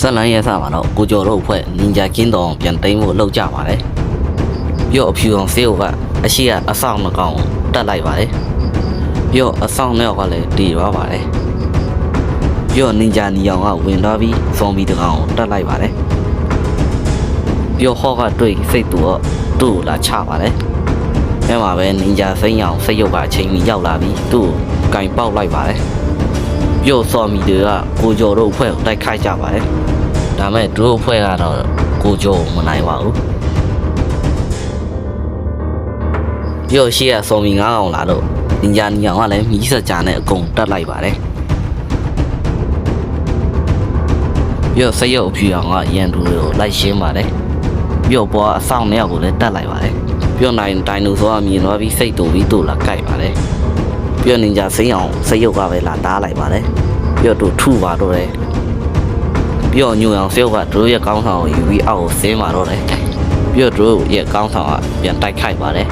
ဆက်လန်းရဲစမှာတော့ကိုကျော်တို့အဖွဲ့နင်ဂျာကင်းတော်ပြန်သိမ်းဖို့လှုပ်ကြပါတယ်။ပြီးတော့အဖြူအောင်ဆေးကအရှိကအဆောင်မကောင်တက်လိုက်ပါတယ်။ပြီးတော့အဆောင်မြောက်ကလည်းတည်သွားပါတယ်။ပြီးတော့နင်ဂျာနီအောင်ကဝင်သွားပြီးဇွန်ဘီတကောင်ကိုတက်လိုက်ပါတယ်။ပြီးတော့ဟော့ကတွေ့စိတ်သူတော့သူ့ကိုလာချပါတယ်။အဲမှာပဲနင်ဂျာစိမ့်အောင်စိတ်ရုပ်ကအချိန်ကြီးရောက်လာပြီးသူ့ကိုကင်ပေါက်လိုက်ပါတယ်။ ပြုတ်စော်မီတွေကကိုကျော်တို့အဖွဲ့ကိုတိုက်ခိုက်ကြပါတယ်။ဒါမဲ့သူတို့အဖွဲ့ကတော့ကိုကျော်ကိုမနိုင်ပါဘူး။ပြုတ်ရှိရစော်မီငါးအောင်လာတော့နင်ဂျာနီအောင်ကလည်းမီးစကြာနဲ့အကုန်တက်လိုက်ပါတယ်။ပြုတ်စရုပ်အဖြူအောင်ကရန်သူတွေကိုလိုက်ရှင်းပါတယ်။ပြုတ်ပေါ်အဆောင်နဲ့ကိုလည်းတက်လိုက်ပါတယ်။ပြုတ်နိုင်ဒိုင်နိုဆောကမြင်တော့ပြီးစိတ်တူပြီးသူ့လာကြိုက်ပါတယ်။ ပြနင်ကြစိမ့်အောင်စိတ်ရုပ်ကပဲလာတားလိုက်ပါတယ်ပြတော့ထုပါတော့တယ်ပြညူအောင်စိတ်ရုပ်ကတို့ရဲ့ကောင်းဆောင်ကိုယူပြီးအောက်ကိုဆင်းပါတော့တယ်ပြတို့ရဲ့ကောင်းဆောင်ကပြန်တိုက်ခိုက်ပါတယ်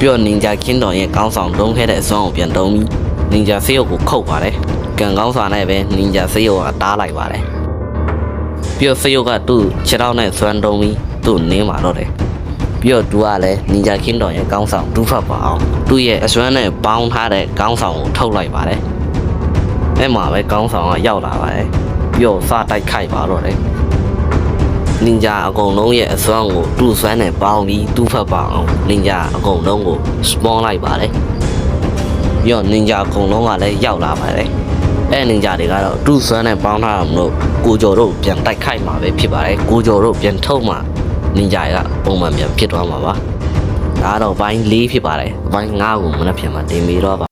ပြနင်ကြခင်းတော်ရဲ့ကောင်းဆောင်တုံးခဲ့တဲ့အစွမ်းကိုပြန်တုံးပြီးနင်ကြစိတ်ရုပ်ကိုခုတ်ပါတယ်ကံကောင်းဆောင်နဲ့ပဲနင်ကြစိတ်ရုပ်ကတားလိုက်ပါတယ်ပြစိတ်ရုပ်ကသူ့ခြေထောက်နဲ့စွမ်းတုံးပြီးသူ့နင်းပါတော့တယ် ပြီးတော့သူကလည်းနင်ဂျာကင်းတော်ရဲ့ကောင်းဆောင်ဒူးဖတ်ပါအောင်သူ့ရဲ့အစွမ်းနဲ့ပေါင်းထားတဲ့ကောင်းဆောင်ကိုထုတ်လိုက်ပါတယ်အဲ့မှာပဲကောင်းဆောင်ကရောက်လာပါတယ်ပြီးတော့စတိုက်ခိုက်ပါတော့တယ်နင်ဂျာအကုန်လုံးရဲ့အစွမ်းကိုသူ့စွမ်းနဲ့ပေါင်းပြီးဒူးဖတ်ပါအောင်နင်ဂျာအကုန်လုံးကိုစပွန်လိုက်ပါတယ်ပြီးတော့နင်ဂျာအကုန်လုံးကလည်းရောက်လာပါတယ်အဲ့နင်ဂျာတွေကတော့သူ့စွမ်းနဲ့ပေါင်းထားတာမလို့ကိုကျော်တို့ပြန်တိုက်ခိုက်မှာပဲဖြစ်ပါတယ်ကိုကျော်တို့ပြန်ထုတ်မှာ နင်ဂျာကပုံမှန်ပြန်ဖြစ်သွားမှာပါဒါကတော့ဘိုင်း၄ဖြစ်ပါတယ်ဘိုင်း၅ကိုမနှက်ပြန်မှာတင်ပြီးတော့ပါ